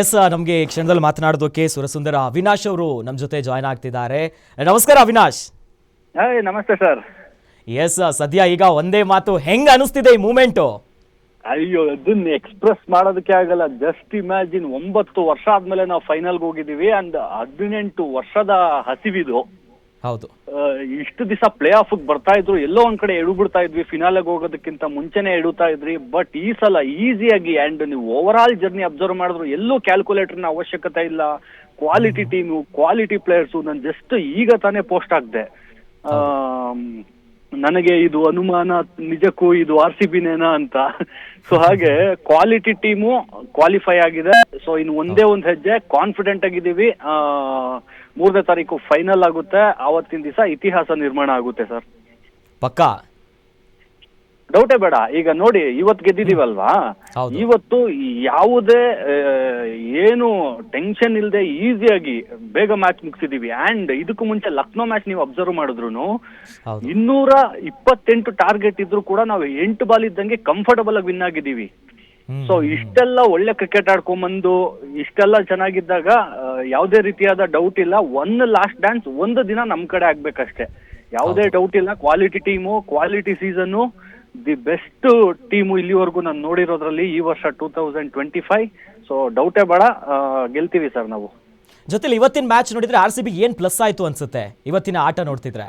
S ನಮಗೆ ಈ ಕ್ಷಣದಲ್ಲಿ ಮಾತನಾಡೋದಕ್ಕೆ ಸುರಸುಂದರ ಅವಿನಾಶ್ ಅವರು ನಮ್ಮ ಜೊತೆ ಜಾಯ್ನ್ ಆಗ್ತಿದ್ದಾರೆ. ನಮಸ್ಕಾರ ಅವಿನಾಶ್. ಹಾಯ್ ನಮಸ್ತೆ ಸರ್. ಎಸ್ ಸದ್ಯ ಈಗ ಒಂದೇ ಮಾತು ಹೆಂಗ್ ಅನಿಸ್ತಿದೆ ಈ ಮೂಮೆಂಟು? ಅಯ್ಯೋ ಅದನ್ನ ಎಕ್ಸ್ಪ್ರೆಸ್ ಮಾಡೋದಕ್ಕೆ ಆಗಲ್ಲ. ಜಸ್ಟ್ ಇಮ್ಯಾಜಿನ್ ಒಂಬತ್ತು ವರ್ಷ ಆದ್ಮೇಲೆ ನಾವು ಫೈನಲ್ಗೆ ಹೋಗಿದ್ದೀವಿ. ಅಂಡ್ ಹದಿನೆಂಟು ವರ್ಷದ ಹಸಿವಿದು. ಹೌದು. ಇಷ್ಟು ದಿವಸ ಪ್ಲೇ ಆಫ್ ಬರ್ತಾ ಇದ್ರು ಎಲ್ಲೋ ಒಂದ್ ಕಡೆ ಎಡು ಬಿಡ್ತಾ ಇದ್ವಿ ಫಿನಾಲೆಗೆ ಹೋಗೋದಕ್ಕಿಂತ ಮುಂಚೆನೆ ಎಡುತ್ತಾ ಇದ್ರಿ ಬಟ್ ಈ ಸಲ ಈಸಿಯಾಗಿ ಅಂಡ್ ನೀವು ಓವರ್ ಆಲ್ ಜರ್ನಿ ಅಬ್ಸರ್ವ್ ಮಾಡಿದ್ರು ಎಲ್ಲೂ ನ ಅವಶ್ಯಕತೆ ಇಲ್ಲ. ಕ್ವಾಲಿಟಿ ಟೀಮು ಕ್ವಾಲಿಟಿ ಪ್ಲೇಯರ್ಸು ನಾನು ಜಸ್ಟ್ ಈಗ ತಾನೇ ಪೋಸ್ಟ್ ಆಗ್ದೆ ನನಗೆ ಇದು ಅನುಮಾನ ನಿಜಕ್ಕೂ ಇದು ಆರ್ ಸಿ ಬಿನೇನಾ ಅಂತ. ಸೊ ಹಾಗೆ ಕ್ವಾಲಿಟಿ ಟೀಮು ಕ್ವಾಲಿಫೈ ಆಗಿದೆ. ಸೊ ಇನ್ನು ಒಂದೇ ಒಂದು ಹೆಜ್ಜೆ ಕಾನ್ಫಿಡೆಂಟ್ ಆಗಿದ್ದೀವಿ. ಆ, ಮೂರನೇ ತಾರೀಕು ಫೈನಲ್ ಆಗುತ್ತೆ. ಆವತ್ತಿನ ದಿವಸ ಇತಿಹಾಸ ನಿರ್ಮಾಣ ಆಗುತ್ತೆ ಸರ್. ಪಕ್ಕಾ? ಡೌಟೇ ಬೇಡ. ಈಗ ನೋಡಿ ಇವತ್ತು ಗೆದ್ದಿದೀವಲ್ವಾ. ಇವತ್ತು ಯಾವುದೇ ಏನು ಟೆನ್ಷನ್ ಇಲ್ಲದೆ ಈಸಿಯಾಗಿ ಬೇಗ ಮ್ಯಾಚ್ ಮುಗಿಸಿದೀವಿ ಅಂಡ್ ಇದಕ್ಕೂ ಮುಂಚೆ ಲಕ್ನೋ ಮ್ಯಾಚ್ ನೀವು ಅಬ್ಸರ್ವ್ ಮಾಡಿದ್ರು ಇನ್ನೂರ ಇಪ್ಪತ್ತೆಂಟು ಟಾರ್ಗೆಟ್ ಇದ್ರು ಕೂಡ ನಾವು ಎಂಟು ಬಾಲ್ ಇದ್ದಂಗೆ ಕಂಫರ್ಟಬಲ್ ಆಗಿ ವಿನ್ ಆಗಿದ್ದೀವಿ. ಸೊ ಇಷ್ಟೆಲ್ಲ ಒಳ್ಳೆ ಕ್ರಿಕೆಟ್ ಆಡ್ಕೊಂಬಂದು ಇಷ್ಟೆಲ್ಲ ಚೆನ್ನಾಗಿದ್ದಾಗ ಯಾವುದೇ ರೀತಿಯಾದ ಡೌಟ್ ಇಲ್ಲ. ಒನ್ ಲಾಸ್ಟ್ ಡ್ಯಾನ್ಸ್ ಒಂದು ದಿನ ನಮ್ ಕಡೆ ಆಗ್ಬೇಕಷ್ಟೇ. ಯಾವುದೇ ಡೌಟ್ ಇಲ್ಲ. Quality team quality season the best team ಇಲ್ಲಿವರೆಗೂ ನಾನು ನೋಡಿರೋದ್ರಲ್ಲಿ ಈ ವರ್ಷ two thousand twenty five so ಡೌಟೇ ಬೇಡ. ಗೆಲ್ತೀವಿ ಸರ್ ನಾವು. ಜೊತೆಲಿ ಇವತ್ತಿನ ಮ್ಯಾಚ್ ನೋಡಿದ್ರೆ ಆರ್ ಸಿ ಬಿ ಏನ್ ಪ್ಲಸ್ ಆಯ್ತು ಅನ್ಸುತ್ತೆ? ಇವತ್ತಿನ ಆಟ ನೋಡ್ತಿದ್ರೆ.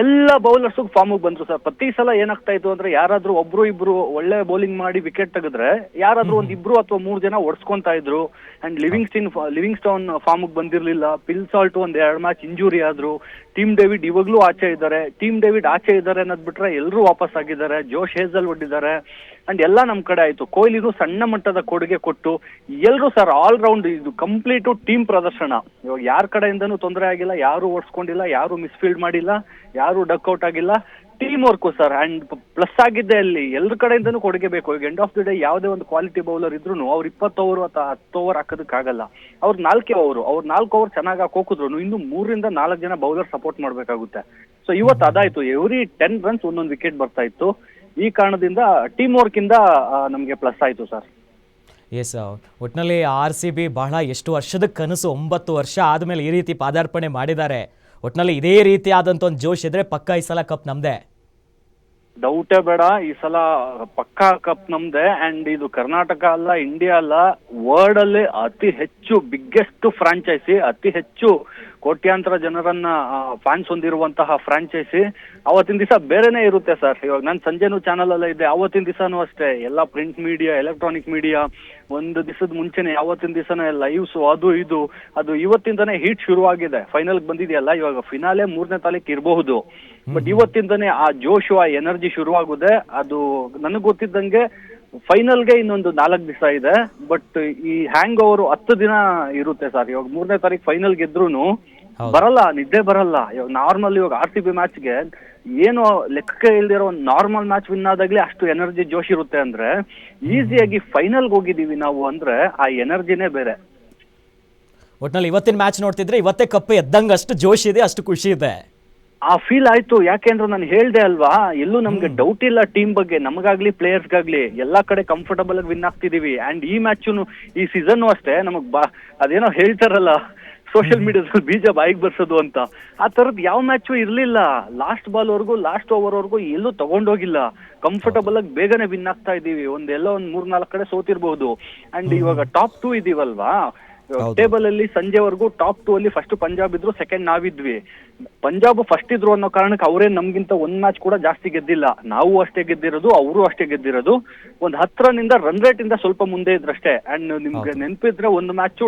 ಎಲ್ಲ ಬೌಲರ್ಸ್ ಫಾರ್ಮ್ ಬಂದ್ರು ಸರ್. ಪ್ರತಿ ಸಲ ಏನಾಗ್ತಾ ಇತ್ತು ಅಂದ್ರೆ ಯಾರಾದ್ರೂ ಒಬ್ರು ಇಬ್ರು ಒಳ್ಳೆ ಬೌಲಿಂಗ್ ಮಾಡಿ ವಿಕೆಟ್ ತೆಗೆದ್ರೆ ಯಾರಾದ್ರೂ ಒಂದ್ ಇಬ್ರು ಅಥವಾ ಮೂರ್ ಜನ ಒಡ್ಸ್ಕೊಂತಾ ಇದ್ರು. And Livingstone Livingstone form ಬಂದಿರ್ಲಿಲ್ಲ. ಪಿಲ್ ಸಾಲ್ಟ್ ಒಂದ್ ಎರಡ್ ಮ್ಯಾಚ್ ಇಂಜುರಿ ಆದ್ರು. ಟೀಮ್ ಡೇವಿಡ್ ಇವಾಗ್ಲೂ ಆಚೆ ಇದ್ದಾರೆ. ಟೀಮ್ ಡೇವಿಡ್ ಆಚೆ ಇದ್ದಾರೆ ಅನ್ನೋದ್ ಬಿಟ್ರೆ ಎಲ್ಲರೂ ವಾಪಸ್ ಆಗಿದ್ದಾರೆ. ಜೋಶ್ ಹೇಜಲ್ ಒಡ್ಡಿದ್ದಾರೆ ಅಂಡ್ ಎಲ್ಲ ನಮ್ ಕಡೆ ಆಯ್ತು. ಕೊಹ್ಲಿನೂ ಸಣ್ಣ ಮಟ್ಟದ ಕೊಡುಗೆ ಕೊಟ್ಟು ಎಲ್ಲರೂ ಸರ್ ಆಲ್ ರೌಂಡ್ ಇದು ಕಂಪ್ಲೀಟ್ ಟೀಮ್ ಪ್ರದರ್ಶನ. ಇವಾಗ ಯಾರ ಕಡೆಯಿಂದನೂ ತೊಂದರೆ ಆಗಿಲ್ಲ, ಯಾರು ಓಡಿಸ್ಕೊಂಡಿಲ್ಲ, ಯಾರು ಮಿಸ್ಫೀಲ್ಡ್ ಮಾಡಿಲ್ಲ, ಯಾರು ಡಕ್ಔಟ್ ಆಗಿಲ್ಲ. Team work sir and plus ಆಗಿದ್ದೆ ಅಲ್ಲಿ ಎಲ್ಲರ ಕಡೆಯಿಂದನು ಕೊಡುಗೆ ಬೇಕು. ಈಗ ಎಂಡ್ ಆಫ್ ದಿ ಡೇ ಯಾವುದೇ ಒಂದು ಕ್ವಾಲಿಟಿ ಬೌಲರ್ ಇದ್ರು ಅವ್ರು ಇಪ್ಪತ್ತು ಓವರ್ ಅಥವಾ ಹತ್ತು ಓವರ್ ಹಾಕೋದಕ್ಕಾಗಲ್ಲ ಅವ್ರು ನಾಲ್ಕೇ ಓವರ್ ಅವ್ರು ನಾಲ್ಕು ಓವರ್ ಚೆನ್ನಾಗಿ ಹಾಕೋಕಿದ್ರು ಇನ್ನು ಮೂರರಿಂದ ನಾಲ್ಕು ಜನ ಬೌಲರ್ ಸಪೋರ್ಟ್ ಮಾಡಬೇಕಾಗುತ್ತೆ. ಸೊ ಇವತ್ತು ಅದಾಯ್ತು. ಎವ್ರಿ ಟೆನ್ ರನ್ಸ್ ಒಂದೊಂದು ವಿಕೆಟ್ ಬರ್ತಾ ಇತ್ತು. ಈ ಕಾರಣದಿಂದ ಟೀಮ್ ವರ್ಕ್ ಇಂದ ನಮಗೆ ನಮ್ಗೆ ಪ್ಲಸ್ ಆಯಿತು ಸರ್ ಎಸ್ ಒಟ್ಟಿನಲ್ಲಿ ಆರ್ ಸಿ ಬಿ ಬಹಳ ಎಷ್ಟು ವರ್ಷದ ಕನಸು? ಒಂಬತ್ತು ವರ್ಷ ಆದಮೇಲೆ ಈ ರೀತಿ ಪಾದಾರ್ಪಣೆ ಮಾಡಿದ್ದಾರೆ. ಒಟ್ಟಿನಲ್ಲಿ ಇದೇ ರೀತಿ ಆದಂತ ಒಂದು ಜೋಶ್ ಇದ್ರೆ ಪಕ್ಕ ಈ ಸಲ ಕಪ್ ನಮ್ದೇ. ಡೌಟೇ ಬೇಡ, ಈ ಸಲ ಪಕ್ಕಾ ಕಪ್ ನಮ್ದೆ ಅಂಡ್ ಇದು ಕರ್ನಾಟಕ ಅಲ್ಲ ಇಂಡಿಯಾ ಅಲ್ಲ ವರ್ಲ್ಡ್ ಅಲ್ಲಿ ಅತಿ ಹೆಚ್ಚು ಬಿಗ್ಗೆಸ್ಟ್ ಫ್ರಾಂಚೈಸಿ ಅತಿ ಹೆಚ್ಚು ಕೋಟ್ಯಾಂತರ ಜನರನ್ನ ಫ್ಯಾನ್ಸ್ ಹೊಂದಿರುವಂತಹ ಫ್ರಾಂಚೈಸಿ ಅವತ್ತಿನ ದಿವಸ ಬೇರೆನೇ ಇರುತ್ತೆ ಸರ್ ಇವಾಗ ನಾನು ಸಂಜೆನೂ ಚಾನಲ್ ಅಲ್ಲ ಇದೆ ಅವತ್ತಿನ ದಿವಸನೂ ಅಷ್ಟೇ. ಎಲ್ಲ ಪ್ರಿಂಟ್ ಮೀಡಿಯಾ ಎಲೆಕ್ಟ್ರಾನಿಕ್ ಮೀಡಿಯಾ ಒಂದು ದಿವಸದ ಮುಂಚೆನೆ ಯಾವತ್ತಿನ ದಿವಸನೇ ಲೈವ್ಸ್ ಅದು ಇದು. ಅದು ಇವತ್ತಿಂದನೇ ಹೀಟ್ ಶುರುವಾಗಿದೆ. ಫೈನಲ್ ಬಂದಿದೆಯಲ್ಲ ಇವಾಗ ಫಿನಾಲೆ ಮೂರನೇ ತಾರೀಕು ಇರಬಹುದು. ಬಟ್ ಇವತ್ತಿಂದನೇ ಆ ಜೋಶು ಆ ಎನರ್ಜಿ ಶುರುವಾಗುದೆ ಅದು ನನಗೆ ಗೊತ್ತಿದ್ದಂಗೆ ಫೈನಲ್ಗೆ ಇನ್ನೊಂದು ನಾಲ್ಕು ದಿವಸ ಇದೆ ಬಟ್ ಈ ಹ್ಯಾಂಗ್ ಓವರ್ ಹತ್ತು ದಿನ ಇರುತ್ತೆ ಸರ್ ಇವಾಗ ಮೂರನೇ ತಾರೀಕು ಫೈನಲ್ ಗೆದ್ರೂನು. ಬರಲ್ಲ ನಿದ್ದೆ ಬರಲ್ಲ. ಇವಾಗ ನಾರ್ಮಲ್ ಇವಾಗ ಆರ್ ಸಿ ಬಿ ಮ್ಯಾಚ್ಗೆ ಏನು ಲೆಕ್ಕಕ್ಕೆ ಇಲ್ದಿರೋ ಒಂದು ನಾರ್ಮಲ್ ಮ್ಯಾಚ್ ವಿನ್ ಆದಾಗ್ಲೇ ಅಷ್ಟು ಎನರ್ಜಿ ಜೋಶ್ ಇರುತ್ತೆ ಅಂದ್ರೆ ಈಸಿಯಾಗಿ ಫೈನಲ್ಗೆ ಹೋಗಿದೀವಿ ನಾವು ಅಂದ್ರೆ ಆ ಎನರ್ಜಿನೇ ಬೇರೆ. ಒಟ್ನಲ್ಲಿ ಇವತ್ತಿನ ಮ್ಯಾಚ್ ನೋಡ್ತಿದ್ರೆ ಇವತ್ತೇ ಕಪ್ ಎದ್ದಂಗೆ ಅಷ್ಟು ಜೋಶ್ ಇದೆ ಅಷ್ಟು ಖುಷಿ ಇದೆ. ಆ ಫೀಲ್ ಆಯ್ತು. ಯಾಕೆಂದ್ರೆ ನಾನು ಹೇಳ್ದೆ ಅಲ್ವಾ? ಎಲ್ಲೂ ನಮ್ಗೆ ಡೌಟ್ ಇಲ್ಲ ಟೀಮ್ ಬಗ್ಗೆ. ನಮಗಾಗ್ಲಿ ಪ್ಲೇಯರ್ಸ್ಗಾಗ್ಲಿ ಎಲ್ಲಾ ಕಡೆ ಕಂಫರ್ಟಬಲ್ ಆಗಿ ವಿನ್ ಆಗ್ತಿದೀವಿ. ಅಂಡ್ ಈ ಮ್ಯಾಚುನು ಈ ಸೀಸನ್ ಅಷ್ಟೇ. ನಮಗ್ ಬಾ ಅದೇನೋ ಹೇಳ್ತಾರಲ್ಲ ಸೋಷಿಯಲ್ ಮೀಡಿಯಾದಲ್ಲಿ ಬೀಜ ಬಾಯಿಗೆ ಬರ್ಸೋದು ಅಂತ. ಆ ತರದ್ ಯಾವ ಮ್ಯಾಚು ಇರ್ಲಿಲ್ಲ. ಲಾಸ್ಟ್ ಬಾಲ್ ವರ್ಗು ಲಾಸ್ಟ್ ಓವರ್ ವರ್ಗು ಎಲ್ಲೂ ತಗೊಂಡೋಗಿಲ್ಲ. ಕಂಫರ್ಟಬಲ್ ಆಗಿ ಬೇಗನೆ ವಿನ್ ಆಗ್ತಾ ಇದೀವಿ. ಒಂದೆಲ್ಲ ಒಂದ್ ಮೂರ್ ನಾಲ್ಕು ಕಡೆ ಸೋತಿರ್ಬಹುದು. ಅಂಡ್ ಇವಾಗ ಟಾಪ್ ಟೂ ಇದೀವಲ್ವಾ. ಟೇಬಲ್ ಅಲ್ಲಿ ಸಂಜೆವರೆಗೂ ಟಾಪ್ ಟೂ ಅಲ್ಲಿ ಫಸ್ಟ್ ಪಂಜಾಬ್ ಇದ್ರು ಸೆಕೆಂಡ್ ನಾವಿದ್ವಿ. ಪಂಜಾಬ್ ಫಸ್ಟ್ ಇದ್ರು ಅನ್ನೋ ಕಾರಣಕ್ಕೆ ಅವರೇ ನಮ್ಗಿಂತ ಒಂದ್ ಮ್ಯಾಚ್ ಕೂಡ ಜಾಸ್ತಿ ಗೆದ್ದಿಲ್ಲ. ನಾವು ಅಷ್ಟೇ ಗೆದ್ದಿರೋದು ಅವರು ಅಷ್ಟೇ ಗೆದ್ದಿರೋದು. ಒಂದ್ ಹತ್ತರನಿಂದ ರನ್ ರೇಟ್ ಇಂದ ಸ್ವಲ್ಪ ಮುಂದೆ ಇದ್ರಷ್ಟೇ. ಅಂಡ್ ನಿಮ್ಗೆ ನೆನಪಿದ್ರೆ ಒಂದು ಮ್ಯಾಚ್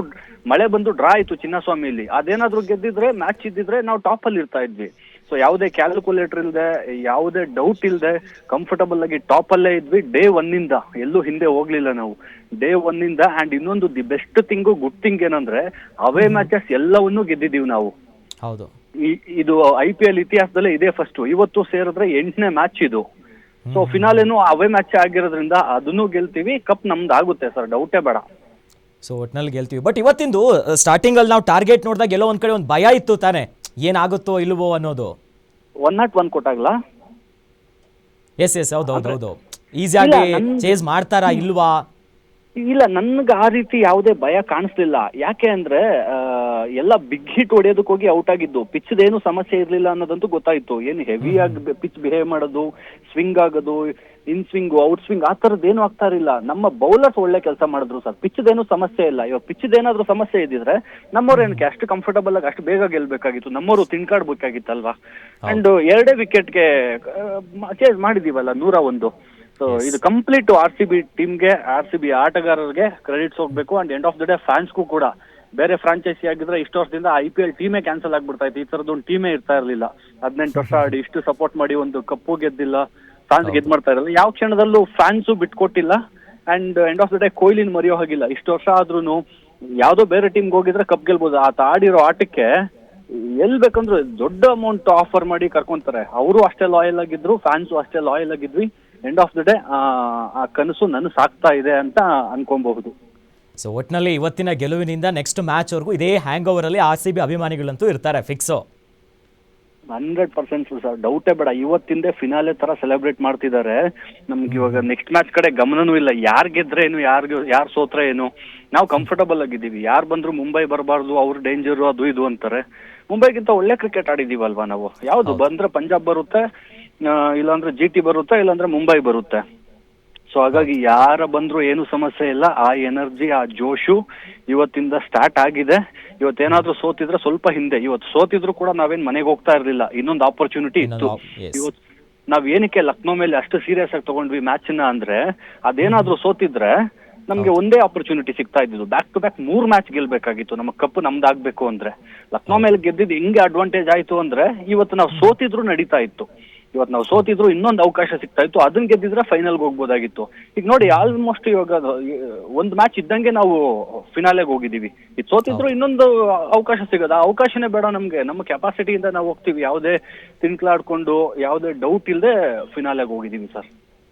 ಮಳೆ ಬಂದು ಡ್ರಾ ಆಯ್ತು ಚಿನ್ನಸ್ವಾಮಿಯಲ್ಲಿ ಅದೇನಾದ್ರೂ ಗೆದ್ದಿದ್ರೆ ಮ್ಯಾಚ್ ಇದ್ದಿದ್ರೆ ನಾವು ಟಾಪ್ ಅಲ್ಲಿ ಇರ್ತಾ ಇದ್ವಿ. ಸೊ ಯಾವುದೇ ಕ್ಯಾಲ್ಕುಲೇಟರ್ ಇಲ್ಲದೆ ಯಾವುದೇ ಡೌಟ್ ಇಲ್ಲದೆ ಕಂಫರ್ಟಬಲ್ ಆಗಿ ಟಾಪ್ ಅಲ್ಲೇ ಇದ್ವಿ ಡೇ ಒನ್ ಇಂದ ಎಲ್ಲೂ ಹಿಂದೆ ಹೋಗ್ಲಿಲ್ಲ ನಾವು. ಡೇ ಒನ್ ಇಂದ ಅಂಡ್ ಇನ್ನೊಂದು the best thing good thing ಏನಂದ್ರೆ ಅವೇ ಮ್ಯಾಚಸ್ ಎಲ್ಲವನ್ನೂ ಗೆದ್ದಿದೀವಿ ನಾವು. ಹೌದು. ಇದು ಐ ಪಿ ಎಲ್ ಇತಿಹಾಸದಲ್ಲೇ ಇದೇ ಫಸ್ಟ್ ಇವತ್ತು ಸೇರಿದ್ರೆ ಎಂಟನೇ ಮ್ಯಾಚ್ ಇದು. ಸೊ ಫಿನಾಲೇನು ಅವೇ ಮ್ಯಾಚ್ ಆಗಿರೋದ್ರಿಂದ ಅದನ್ನು ಗೆಲ್ತೀವಿ ಕಪ್ ನಮ್ದು ಆಗುತ್ತೆ ಸರ್ ಡೌಟೇ ಬೇಡ. ಸೊ ಒಟ್ನಲ್ಲಿ ಗೆಲ್ತೀವಿ. ಬಟ್ ಇವತ್ತಿಂದು ಸ್ಟಾರ್ಟಿಂಗ್ ಅಲ್ಲಿ ನಾವು ಟಾರ್ಗೆಟ್ ನೋಡಿದಾಗ ಎಲ್ಲೋ ಒಂದ್ ಕಡೆ ಒಂದು ಭಯ ಇತ್ತು ತಾನೆ. ಏನಾಗುತ್ತೋ ಇಲ್ವೋ ಅನ್ನೋದು. ಒನ್ ನಾಟ್ ಒನ್ ಕೊಟ್ಟಾಗ್ಲಾ? ಎಸ್ ಎಸ್ ಹೌದು ಹೌದು ಹೌದು. ಈಸಿಯಾಗಿ ನಮ್ದು- ಚೇಸ್ ಮಾಡ್ತಾರಾ ಇಲ್ವಾ? ಇಲ್ಲ ನನ್ಗೆ ಆ ರೀತಿ ಯಾವುದೇ ಭಯ ಕಾಣಿಸ್ಲಿಲ್ಲ. ಯಾಕೆ ಅಂದ್ರೆ ಆ, ಎಲ್ಲ ಬಿಗ್ ಹಿಟ್ ಹೊಡೆಯೋದಕ್ಕೆ ಹೋಗಿ ಔಟ್ ಆಗಿದ್ದು. ಪಿಚ್ದೇನು ಸಮಸ್ಯೆ ಇರಲಿಲ್ಲ ಅನ್ನೋದಂತೂ ಗೊತ್ತಾಯ್ತು. ಏನು ಹೆವಿ ಆಗಿ ಪಿಚ್ ಬಿಹೇವ್ ಮಾಡೋದು ಸ್ವಿಂಗ್ ಆಗೋದು ಇನ್ ಸ್ವಿಂಗ್ ಔಟ್ ಸ್ವಿಂಗ್ ಆ ಥರದ್ದು ಏನು ಆಗ್ತಾ ಇರಲಿಲ್ಲ. ನಮ್ಮ ಬೌಲರ್ಸ್ ಒಳ್ಳೆ ಕೆಲಸ ಮಾಡಿದ್ರು ಸರ್. ಪಿಚ್ದೇನು ಸಮಸ್ಯೆ ಇಲ್ಲ. ಇವಾಗ ಪಿಚ್ದೇನಾದ್ರೂ ಸಮಸ್ಯೆ ಇದ್ದಿದ್ರೆ ನಮ್ಮವ್ರು ಏನಕ್ಕೆ ಅಷ್ಟು ಕಂಫರ್ಟಬಲ್ ಆಗಿ ಅಷ್ಟು ಬೇಗ ಗೆಲ್ಬೇಕಾಗಿತ್ತು. ನಮ್ಮವರು ತಿನ್ಕಾಡ್ಬೇಕಾಗಿತ್ತಲ್ವಾ ಅಂಡ್ ಎರಡೇ ವಿಕೆಟ್ಗೆ ಚೇಂಜ್ ಮಾಡಿದೀವಲ್ಲ ನೂರ ಒಂದು. ಸೊ ಇದು ಕಂಪ್ಲೀಟ್ ಆರ್ ಸಿ ಬಿ ಟೀಮ್ಗೆ ಆರ್ ಸಿ ಬಿ ಆಟಗಾರರಿಗೆ ಕ್ರೆಡಿಟ್ಸ್ ಹೋಗ್ಬೇಕು. And end of the day ಫ್ಯಾನ್ಸ್ಗೂ ಕೂಡ. ಬೇರೆ ಫ್ರಾಂಚೈಸಿ ಆಗಿದ್ರೆ ಇಷ್ಟು ವರ್ಷದಿಂದ ಐ ಪಿ ಎಲ್ ಟೀಮೇ ಕ್ಯಾನ್ಸಲ್ ಆಗ್ಬಿಡ್ತಾ ಇತ್ತು ಈ ತರದೊಂದು ಒಂದು ಟೀಮೇ ಇರ್ತಾ ಇರಲಿಲ್ಲ. ಹದಿನೆಂಟು ವರ್ಷ ಆಡಿ ಇಷ್ಟು ಸಪೋರ್ಟ್ ಮಾಡಿ ಒಂದು ಕಪ್ಪು ಗೆದ್ದಿಲ್ಲ. ಫ್ಯಾನ್ಸ್ ಗೆದ್ ಮಾಡ್ತಾ ಇರಲ್ಲ ಯಾವ ಕ್ಷಣದಲ್ಲೂ fans ಬಿಟ್ಕೊಟ್ಟಿಲ್ಲ. And end of the day ಕೊಹ್ಲಿನ ಮರೆಯೋ ಹಾಗಿಲ್ಲ. ಇಷ್ಟು ವರ್ಷ ಆದ್ರೂ ಯಾವ್ದೋ ಬೇರೆ ಟೀಮ್ಗೆ ಹೋಗಿದ್ರೆ ಕಪ್ ಗೆಲ್ಬೋದು. ಆತ ಆಡಿರೋ ಆಟಕ್ಕೆ ಎಲ್ ಬೇಕಂದ್ರೆ ದೊಡ್ಡ ಅಮೌಂಟ್ ಆಫರ್ ಮಾಡಿ ಕರ್ಕೊಂತಾರೆ. ಅವರು ಅಷ್ಟೇ ಲಾಯಲ್ ಆಗಿದ್ರು ಫ್ಯಾನ್ಸು ಅಷ್ಟೇ ಲಾಯಲ್ ಆಗಿದ್ವಿ. ಎಂಡ್ ಆಫ್ ದ ಡೇ ಆ ಕನಸು ನನಸಾಗ್ತಾ ಸಾಕ್ತಾ ಇದೆ ಅಂತ ಅನ್ಕೊಬಹುದು. ಸೊ ಒಟ್ಟಿನಲ್ಲಿ ಇವತ್ತಿನ ಗೆಲುವಿನಿಂದ ನೆಕ್ಸ್ಟ್ ಮ್ಯಾಚ್ವರೆಗೂ ಇದೇ ಹ್ಯಾಂಗ್ ಓವರಲ್ಲಿ ಆರ್ ಸಿ ಬಿ ಅಭಿಮಾನಿಗಳಂತೂ ಇರ್ತಾರೆ ಫಿಕ್ಸು ಹಂಡ್ರೆಡ್ ಪರ್ಸೆಂಟ್ ಸರ್ ಡೌಟೇ ಬೇಡ. ಇವತ್ತಿಂದ ಫಿನಾಲೆ ತರ ಸೆಲೆಬ್ರೇಟ್ ಮಾಡ್ತಿದ್ದಾರೆ. ನಮ್ಗೆ ಇವಾಗ ನೆಕ್ಸ್ಟ್ ಮ್ಯಾಚ್ ಕಡೆ ಗಮನನೂ ಇಲ್ಲ. ಯಾರ್ ಗೆದ್ರೆ ಏನು ಯಾರ್ಗೆ ಯಾರು ಸೋತ್ರ ಏನು? ನಾವು ಕಂಫರ್ಟಬಲ್ ಆಗಿದ್ದೀವಿ. ಯಾರು ಬಂದ್ರು ಮುಂಬೈ ಬರಬಾರ್ದು, ಅವ್ರು ಡೇಂಜರು ಅದು ಇದು ಅಂತಾರೆ. ಮುಂಬೈಗಿಂತ ಒಳ್ಳೆ ಕ್ರಿಕೆಟ್ ಆಡಿದೀವಲ್ವಾ ನಾವು? ಯಾವ್ದು? ಬಂದ್ರೆ ಪಂಜಾಬ್ ಬರುತ್ತೆ ಇಲ್ಲಾಂದ್ರೆ ಜಿ ಟಿ ಬರುತ್ತೆ, ಇಲ್ಲಾಂದ್ರೆ ಮುಂಬೈ ಬರುತ್ತೆ. ಸೊ ಹಾಗಾಗಿ ಯಾರ ಬಂದ್ರು ಏನು ಸಮಸ್ಯೆ ಇಲ್ಲ. ಆ ಎನರ್ಜಿ ಆ ಜೋಶು ಇವತ್ತಿಂದ ಸ್ಟಾರ್ಟ್ ಆಗಿದೆ. ಇವತ್ತೇನಾದ್ರೂ ಸೋತಿದ್ರೆ ಸ್ವಲ್ಪ ಹಿಂದೆ. ಇವತ್ತು ಸೋತಿದ್ರು ಕೂಡ ನಾವೇನ್ ಮನೆಗೆ ಹೋಗ್ತಾ ಇರ್ಲಿಲ್ಲ. ಇನ್ನೊಂದು ಆಪರ್ಚುನಿಟಿ ಇತ್ತು. ಇವತ್ ಇವತ್ತು ನಾವ್ ಏನಕ್ಕೆ ಲಕ್ನೋ ಮೇಲೆ ಅಷ್ಟು ಸೀರಿಯಸ್ ಆಗಿ ತಗೊಂಡ್ವಿ ಮ್ಯಾಚ್ನ ಅಂದ್ರೆ ಅದೇನಾದ್ರೂ ಸೋತಿದ್ರೆ ನಮ್ಗೆ ಒಂದೇ ಆಪರ್ಚುನಿಟಿ ಸಿಗ್ತಾ ಇದ್ದಿದ್ದು. ಬ್ಯಾಕ್ ಟು ಬ್ಯಾಕ್ ಮೂರ್ ಮ್ಯಾಚ್ ಗೆಲ್ಬೇಕಾಗಿತ್ತು. ನಮ್ಮ ಕಪ್ ನಮ್ದಾಗ್ಬೇಕು ಅಂದ್ರೆ. ಲಕ್ನೋ ಮೇಲೆ ಗೆದ್ದಿದ್ದು ಹೆಂಗೆ ಅಡ್ವಾಂಟೇಜ್ ಆಯ್ತು ಅಂದ್ರೆ ಇವತ್ತು ನಾವು ಸೋತಿದ್ರು ನಡೀತಾ ಇತ್ತು. ಇವತ್ತು ನಾವು ಸೋತಿದ್ರು ಇನ್ನೊಂದು ಅವಕಾಶ ಸಿಗ್ತಾ ಇತ್ತು. ಅದನ್ನ ಗೆದ್ದಿದ್ರೆ ಫೈನಲ್ಗೆ ಹೋಗ್ಬೋದಾಗಿತ್ತು. ಈಗ ನೋಡಿ ಆಲ್ಮೋಸ್ಟ್ ಇವಾಗ ಒಂದ್ ಒಂದು ಮ್ಯಾಚ್ ಇದ್ದಂಗೆ ನಾವು ಫಿನಾಲೆಗೆ ಹೋಗಿದೀವಿ ಇದು ಸೋತಿದ್ರು ಇನ್ನೊಂದು ಅವಕಾಶ ಸಿಗೋದ. ಆ ಅವಕಾಶನೇ ಬೇಡ ನಮ್ಗೆ. ನಮ್ಮ ಕೆಪಾಸಿಟಿಯಿಂದ ನಾವು ಹೋಗ್ತೀವಿ. ಯಾವುದೇ ತಿನ್ಕ್ಲಾಡ್ಕೊಂಡು ಯಾವುದೇ ಡೌಟ್ ಇಲ್ಲದೆ ಫಿನಾಲೆಗೆ ಹೋಗಿದೀವಿ ಸರ್